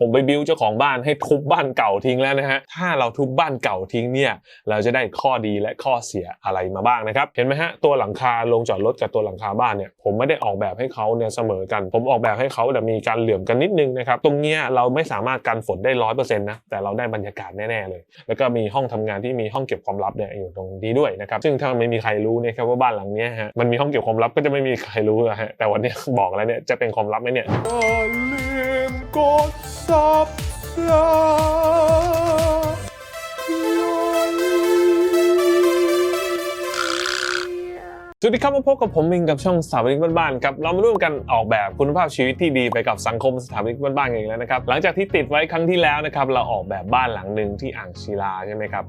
ผมไปบิวเจ้าของบ้านให้ทุบบ้านเก่าทิ้งแล้วนะฮะ ถ้าเราทุบบ้านเก่าทิ้งเนี่ย เราจะได้ข้อดีและข้อเสียอะไรมาบ้างนะครับ เห็นไหมฮะ ตัวหลังคาลงจอดรถกับตัวหลังคาบ้านเนี่ย ผมไม่ได้ออกแบบให้เขาเนี่ยเสมอกัน ผมออกแบบให้เขาแต่มีการเหลื่อมกันนิดนึงนะครับ ตรงเนี้ยเราไม่สามารถกันฝนได้ร้อยเปอร์เซ็นต์นะ แต่เราได้บรรยากาศแน่ๆเลย แล้วก็มีห้องทำงานที่มีห้องเก็บความลับเนี่ยอยู่ตรงนี้ด้วยนะครับ ซึ่งถ้าไม่มีใครรู้เนะครับว่าบ้านหลังเนี้ยฮะ มันมีห้องเก็บความลับก็จะไม่มีใครรู้อะฮะ แต่วันนี้บอกแล้วเนี่ยจะเป็นความลับไหมเนี่ย กด subscribe สวัสดีครับมาพบกับผมมิงกับช่องสถาปนิกบ้านๆครับเรามาร่วมกันออกแบบคุณภาพชีวิตที่ดีไปกับสังคมสถาปนิกบ้านๆกันอีกแล้วนะครับหลังจากที่ติดไว้ครั้งที่แล้วนะครับเราออกแบบบ้านหลังหนึ่งที่อ่างศิลาใช่ไหมครับ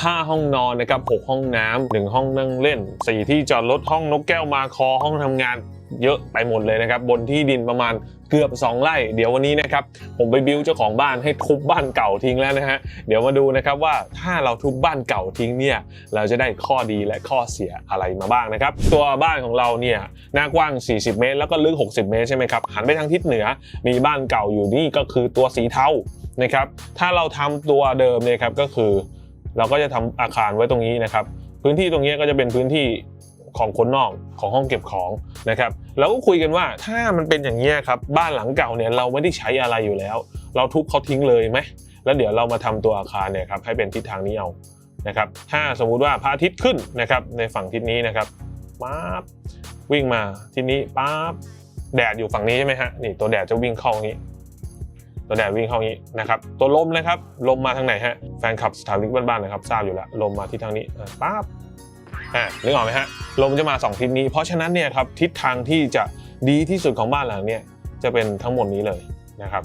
ห้าห้องนอนนะครับหกห้องน้ำหนึ่งห้องนั่งเล่นสี่ที่จอดรถห้องนกแก้วมาคอห้องทำงาน เยอะไปหมดเลยนะครับ บนที่ดินประมาณเกือบ 2 ไร่ เดี๋ยววันนี้นะครับ ผมไปบิวเจ้าของบ้านให้ทุบบ้านเก่าทิ้งแล้วนะฮะเดี๋ยวมาดูนะครับว่าถ้าเราทุบบ้านเก่าทิ้งเนี่ยเราจะได้ข้อดีและข้อเสียอะไรมาบ้างนะครับ ตัวบ้านของเราเนี่ยหน้ากว้าง 40 เมตร แล้วก็ลึก 60 เมตรใช่ไหมครับหันไปทางทิศเหนือมีบ้านเก่าอยู่นี่ก็คือตัวสีเทานะครับถ้าเราทำตัวเดิมเนี่ยครับก็คือ เราก็จะทำอาคารไว้ตรงนี้นะครับ พื้นที่ตรงนี้ก็จะเป็นพื้นที่ ของคนนอกของห้องเก็บของนะครับเราก็คุยกันว่าถ้ามันเป็นอย่างนี้ครับบ้านหลังเก่าเนี่ยเราไม่ได้ใช้อะไรอยู่แล้ว เราทุบเขาทิ้งเลยไหมแล้วเดี๋ยวเรามาทำตัวอาคารเนี่ยครับให้เป็นทิศทางนี้เอานะครับถ้าสมมุติว่าพระอาทิตย์ขึ้นนะครับในฝั่งทิศนี้นะครับปั๊บวิ่งมาทิศนี้ปั๊บแดดอยู่ฝั่งนี้ใช่ไหมฮะนี่ตัวแดดจะวิ่งเข้าอย่างนี้ตัวแดดวิ่งเข้าอย่างนี้นะครับตัวลมนะครับลมมาทางไหนฮะแฟนคลับสถานิกบ้านๆนะครับทราบอยู่แล้วลมมาที่ทางนี้ปั๊บ อ่านึกออกไหมฮะลมจะมาสองทิศนี้ เพราะฉะนั้นเนี่ยครับทิศทางที่จะดีที่สุดของบ้านหลังเนี่ยจะเป็นทั้งหมดนี้เลยนะครับ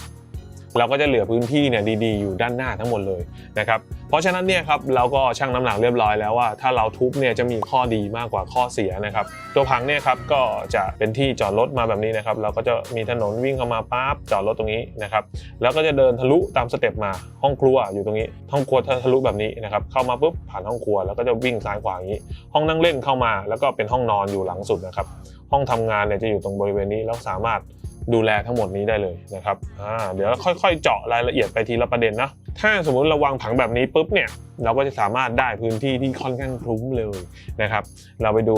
เราก็จะเหลือพื้นที่เนี่ยดีๆอยู่ด้านหน้าทั้งหมดเลยนะครับเพราะฉะนั้นเนี่ยครับเราก็ชั่งน้ำหนักเรียบร้อยแล้วว่าถ้าเราทุบเนี่ยจะมีข้อดีมากกว่าข้อเสียนะครับตัวพังเนี่ยครับก็จะเป็นที่จอดรถมาแบบนี้นะครับเราก็จะมีถนนวิ่งเข้ามาปั๊บจอดรถตรงนี้นะครับแล้วก็จะเดินทะลุตามสเต็ปมาห้องครัวอยู่ตรงนี้ ห้องครัวทะลุแบบนี้นะครับเข้ามาปุ๊บผ่านห้องครัวแล้วก็จะวิ่งซ้ายขวาอย่างนี้ ห้องนั่งเล่นเข้ามา แล้วก็เป็นห้องนอนอยู่หลังสุดนะครับห้องทำงานเนี่ยจะอยู่ตรงบริเวณนี้แล้วสามารถ ดูแลทั้งหมดนี้ได้เลยนะครับอ่าเดี๋ยวค่อยๆ เจาะรายละเอียดไปทีละประเด็นนะ ถ้าสมมุติเราวางผังแบบนี้ปุ๊บเนี่ยเราก็จะสามารถได้พื้นที่ที่ค่อนข้างคลุ้มเลยนะครับ เราไปดู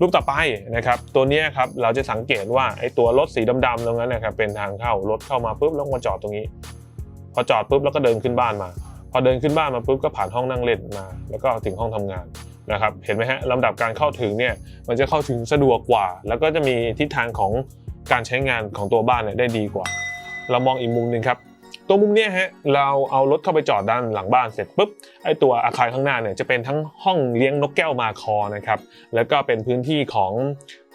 รูปต่อไปนะครับ ตัวนี้ครับเราจะสังเกตว่าไอ้ตัวรถสีดำๆตรงนั้นนะครับเป็นทางเข้ารถเข้ามาปุ๊บแล้วมาจอดตรงนี้ พอจอดปุ๊บแล้วก็เดินขึ้นบ้านมา พอเดินขึ้นบ้านมาปุ๊บก็ผ่านห้องนั่งเล่นมา แล้วก็ถึงห้องทำงานนะครับ เห็นไหมฮะลำดับการเข้าถึงเนี่ยมันจะเข้าถึงสะดวกกว่า แล้วก็จะมีทิศทางของ การใช้งานของตัวบ้านเนี่ยได้ดีกว่า เรามองอีกมุมหนึ่งครับ ตัวมุมเนี้ยฮะเราเอารถเข้าไปจอดด้านหลังบ้านเสร็จปุ๊บไอตัวอาคารข้างหน้าเนี่ยจะเป็นทั้งห้องเลี้ยงนกแก้วมาคอนะครับแล้วก็เป็นพื้นที่ของ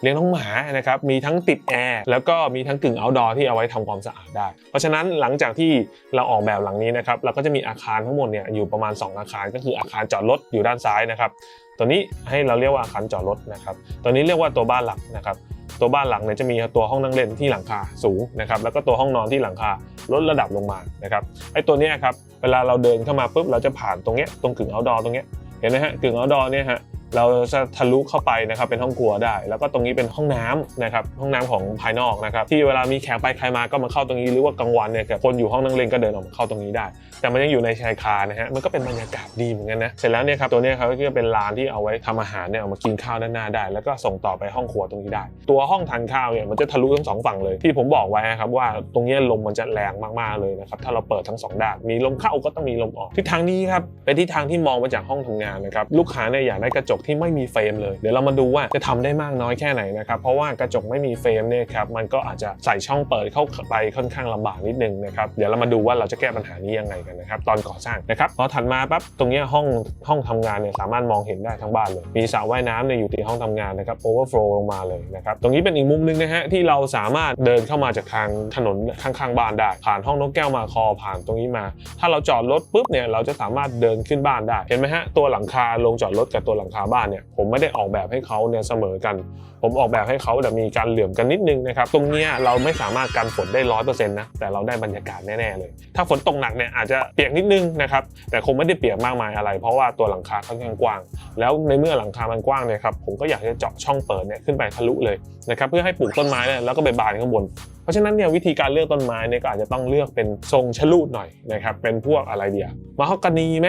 เลี้ยงน้องหมานะครับมีทั้งติดแอร์แล้วก็มีทั้งกึ่ง outdoor ที่เอาไว้ทำความสะอาดได้ เพราะฉะนั้นหลังจากที่เราออกแบบหลังนี้นะครับเราก็จะมีอาคารทั้งหมดเนี่ยอยู่ประมาณ 2 อาคาร ก็คืออาคารจอดรถอยู่ด้านซ้ายนะครับตัวนี้ให้เราเรียกว่าอาคารจอดรถนะครับตัวนี้เรียกว่าตัวบ้านหลักนะครับ ตัวบ้านหลังเนี่ยจะมีตัวห้องนั่งเล่นที่หลังคาสูงนะครับแล้วก็ตัวห้องนอนที่หลังคาลดระดับลงมานะครับไอ้ตัวเนี้ยครับเวลาเราเดินเข้ามาปุ๊บเราจะผ่านตรงเนี้ยตรงกึ่ง outdoor ตรงเนี้ยเห็นไหมฮะกึ่ง outdoor เนี่ยฮะ เราจะทะลุเข้าไปนะครับเป็นห้องครัวได้ แล้วก็ตรงนี้เป็นห้องน้ำนะครับห้องน้ำของภายนอกนะครับที่เวลามีแขกไปใครมาก็มาเข้าตรงนี้หรือว่ากลางวันเนี่ยคนอยู่ห้องนั่งเล่นก็เดินออกมาเข้าตรงนี้ได้ แต่มันยังอยู่ในชายคานะฮะมันก็เป็นบรรยากาศดีเหมือนกันนะเสร็จแล้วเนี่ยครับตัวเนี้ยครับก็จะเป็นลานที่เอาไว้ทำอาหารเนี่ยเอามากินข้าวด้านหน้าได้ แล้วก็ส่งต่อไปห้องครัวตรงนี้ได้ ตัวห้องทานข้าวเนี่ยมันจะทะลุทั้งสองฝั่งเลยที่ผมบอกไว้ครับว่าตรงเนี้ยลมมันจะแรงมากๆเลยนะครับถ้าเราเปิดทั้งสองด้านมีลมเข้าก็ต้องมีลมออกทิศทางนี้ครับเป็นทิศทางที่มองมาจากห้องทำงานนะครับลูกค้าเนี่ยอยากได้กระจกที่ไม่มีเฟรมเลย เดี๋ยวเรามาดูว่าจะทำได้มากน้อยแค่ไหนนะครับ เพราะว่ากระจกไม่มีเฟรมเนี่ยครับมันก็อาจจะใส่ช่องเปิดเข้าไปค่อนข้างลำบากนิดนึงนะครับเดี๋ยวเรามาดูว่าเราจะแก้ปัญหานี้ยังไงกันนะครับตอนก่อสร้างนะครับพอถัดมาปั๊บตรงนี้ห้องห้องทำงานเนี่ยสามารถมองเห็นได้ทั้งบ้านเลย มีสระว่ายน้ำเนี่ยอยู่ที่ห้องทำงานนะครับโอเวอร์โฟลลงมาเลยนะครับตรงนี้เป็นอีกมุมหนึงนะฮะที่เราสามารถเดินเข้ามาจากทางถนนข้างๆบ้านได้ ผ่านห้องนกแก้วมาคอผ่านตรงนี้มา ถ้าเราจอดรถปุ๊บเนี่ยเราจะสามารถเดินขึ้นบ้านได้เห็นไหมฮะตัวหลังคาลงจอดรถกับตัวหลังคาบ้านเนี่ยผมไม่ได้ออกแบบให้เขาเนี่ยเสมอกัน ผมออกแบบให้เขาแบบมีการเหลื่อมกันนิดนึงนะครับตรงเนี้ยเราไม่สามารถกันฝนได้ร้อยเปอร์เซ็นต์นะแต่เราได้บรรยากาศแน่ๆเลย ถ้าฝนตกหนักเนี่ยอาจจะเปียกนิดนึงนะครับแต่คงไม่ได้เปียกมากมายอะไร เพราะว่าตัวหลังคาค่อนข้างกว้าง แล้วในเมื่อหลังคามันกว้างเนี่ยครับผมก็อยากจะเจาะช่องเปิดเนี่ยขึ้นไปทะลุเลยนะครับเพื่อให้ปลูกต้นไม้เนี่ยแล้วก็ไปบานข้างบนเพราะฉะนั้นเนี่ยวิธีการเลือกต้นไม้เนี่ยก็อาจจะต้องเลือกเป็นทรงชะลูดหน่อยนะครับเป็นพวกอะไรเดียมะฮอกกานีไหม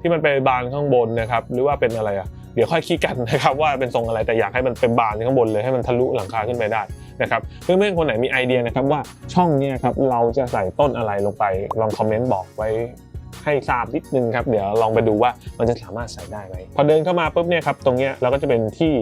ที่มันไปบานข้างบนนะครับหรือว่าเป็นอะไรอะ เดี๋ยวค่อยคิดกันนะครับว่าเป็นทรงอะไรแต่อยากให้มันเป็นบานข้างบนเลยให้มันทะลุหลังคาขึ้นไปได้นะครับเพื่อนๆคนไหนมีไอเดียนะครับว่าช่องนี้ครับเราจะใส่ต้นอะไรลงไปลองคอมเมนต์บอกไว้ให้ทราบนิดนึงครับเดี๋ยวลองไปดูว่ามันจะสามารถใส่ได้ไหมพอเดินเข้ามาปุ๊บเนี่ยครับตรงเนี้ยเราก็จะเป็นที่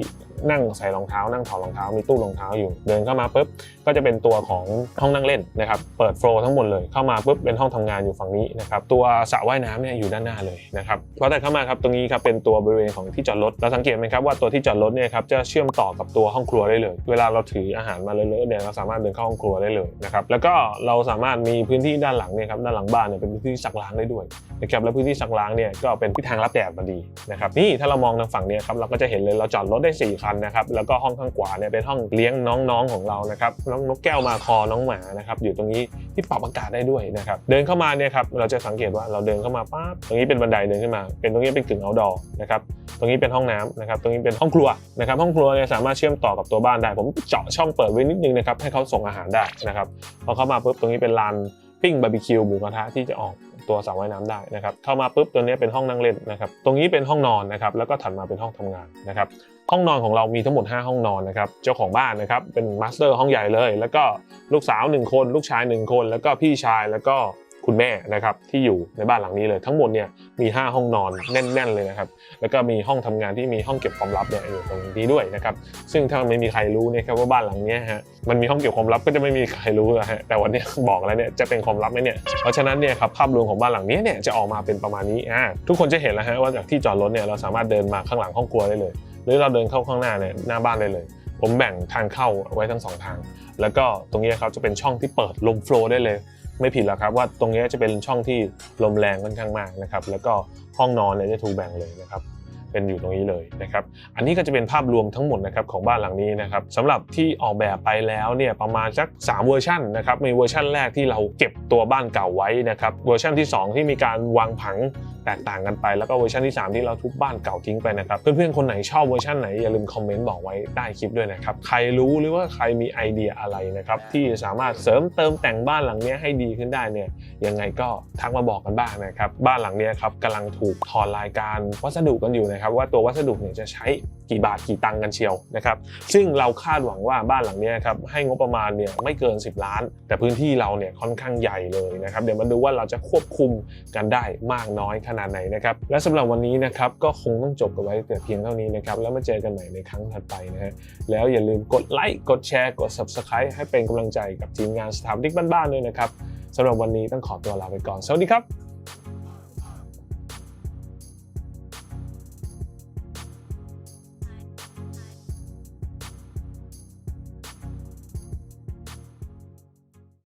นั่งใส่รองเท้า นั่งถอดรองเท้ามีตู้รองเท้าอยู่ เดินเข้ามาปุ๊บก็จะเป็นตัวของห้องนั่งเล่นนะครับเปิดโฟล์ทั้งหมดเลยเข้ามาปุ๊บเป็นห้องทำงานอยู่ฝั่งนี้นะครับตัวสระว่ายน้ำเนี่ยอยู่ด้านหน้าเลยนะครับพอแต่เข้ามาครับตรงนี้ครับเป็นตัวบริเวณของที่จอดรถเราสังเกตไหมครับว่าตัวที่จอดรถเนี่ยครับจะเชื่อมต่อกับตัวห้องครัวได้เลย เวลาเราถืออาหารมาเลอะๆเนี่ยเราสามารถเดินเข้าห้องครัวได้เลยนะครับแล้วก็เราสามารถมีพื้นที่ด้านหลังเนี่ยครับด้านหลังบ้านเนี่ยเป็นพื้นที่ซักล้างได้ด้วยนะครับแล้วพื้นที่ซักล้างเนี่ยก็เป็นทิศทางรับแดดมาดีนะครับนี่ถ้าเรามองทางฝั่งเนี้ครับเราก็จะเห็นเลยเราจอดรถได้สี่คันนะครับแล้วก็ห้องข้างขวาเนี่ยเป็นห้องเลี้ยงน้องๆของเรานะครับน้องนกแก้วมาคอน้องหมานะครับอยู่ตรงนี้ที่ปรับอากาศได้ด้วยนะครับเดินเข้ามาเนี่ยครับเราจะสังเกตว่าเราเดินเข้ามาปั๊บตรงนี้เป็นบันไดเดินขึ้นมา เป็นตรงนี้เป็นกึ่ง outdoor นะครับตรงนี้เป็นห้องน้ำนะครับตรงนี้เป็นห้องครัวนะครับห้องครัวเนี่ยสามารถเชื่อมต่อกับตัวบ้านได้ ผมเจาะช่องเปิดไว้นิดนึงนะครับให้เขาส่งอาหารได้นะครับพอเข้ามาปุ๊บตรงนี้เป็นลานปิ้งบาร์บีคิวหมูกระทะที่จะออก ตัวสระว่ายน้ำได้นะครับเข้ามาปุ๊บตัวนี้เป็นห้องนั่งเล่นนะครับตรงนี้เป็นห้องนอนนะครับแล้วก็ถัดมาเป็นห้องทำงานนะครับห้องนอนของเรามีทั้งหมด 5 ห้องนอนนะครับเจ้าของบ้านนะครับเป็นมาสเตอร์ห้องใหญ่เลย แล้วก็ลูกสาว 1 คน ลูกชาย 1 คน แล้วก็พี่ชายแล้วก็ คุณแม่นะครับที่อยู่ในบ้านหลังนี้เลย ทั้งหมดเนี่ยมี 5 ห้องนอนแน่น ๆ เลยนะครับแล้วก็มีห้องทำงานที่มีห้องเก็บความลับเนี่ยอยู่ตรงนี้ด้วยนะครับซึ่งถ้าไม่มีใครรู้นะครับว่าบ้านหลังนี้ฮะมันมีห้องเก็บความลับก็จะไม่มีใครรู้อะฮะแต่วันนี้บอกแล้วเนี่ยจะเป็นความลับไหมเนี่ยเพราะฉะนั้นเนี่ยครับภาพรวมของบ้านหลังนี้เนี่ยจะออกมาเป็นประมาณนี้อ่าทุกคนจะเห็นแล้วฮะว่าจากที่จอดรถเนี่ยเราสามารถเดินมาข้างหลังห้องครัวได้เลย หรือเราเดินเข้าข้างหน้าเนี่ยหน้าบ้านได้เลยผมแบ่งทางเข้าไว้ทั้งสองทาง แล้วก็ตรงนี้ครับจะเป็นช่องที่เปิดลมโฟล์ได้เลย ไม่ผิดแล้วครับว่าตรงนี้จะเป็นช่องที่ลมแรงค่อนข้างมากนะครับ แล้วก็ห้องนอนเนี่ยจะถูกแบ่งเลยนะครับเป็นอยู่ตรงนี้เลยนะครับ อันนี้ก็จะเป็นภาพรวมทั้งหมดนะครับของบ้านหลังนี้นะครับสำหรับที่ออกแบบไปแล้วเนี่ยประมาณสัก 3 เวอร์ชันนะครับ มีเวอร์ชันแรกที่เราเก็บตัวบ้านเก่าไว้นะครับ เวอร์ชันที่ 2 ที่มีการวางผัง แตกต่างกันไปแล้วก็เวอร์ชันที่ 3 ที่เราทุบบ้านเก่าทิ้งไปนะครับ เพื่อนๆ คนไหนชอบเวอร์ชันไหน อย่าลืมคอมเมนต์บอกไว้ใต้คลิปด้วยนะครับ ใครรู้หรือว่าใครมีไอเดียอะไรนะครับ ที่สามารถเสริมเติมแต่งบ้านหลังนี้ให้ดีขึ้นได้เนี่ยยังไงก็ทักมาบอกกันบ้างนะครับ บ้านหลังนี้ครับกำลังถูกถอดรายการวัสดุกันอยู่นะครับ ว่าตัววัสดุเนี่ยจะใช้กี่บาทกี่ตังค์กันเชียวนะครับซึ่งเราคาดหวังว่าบ้านหลังนี้ครับให้งบประมาณเนี่ยไม่เกิน 10 ล้าน แต่พื้นที่เราเนี่ยค่อนข้างใหญ่เลยนะครับเดี๋ยวมาดูว่าเราจะควบคุมกันได้มากน้อยขนาดไหนนะครับและสำหรับวันนี้นะครับก็คงต้องจบกันไว้แต่เพียงเท่านี้นะครับแล้วมาเจอกันใหม่ในครั้งถัดไปนะฮะแล้วอย่าลืมกดไลค์กดแชร์กด subscribe ให้เป็นกำลังใจกับทีมงานสถาปนิกบ้านๆด้วยนะครับสำหรับวันนี้ต้องขอตัวลาไปก่อน สวัสดีครับ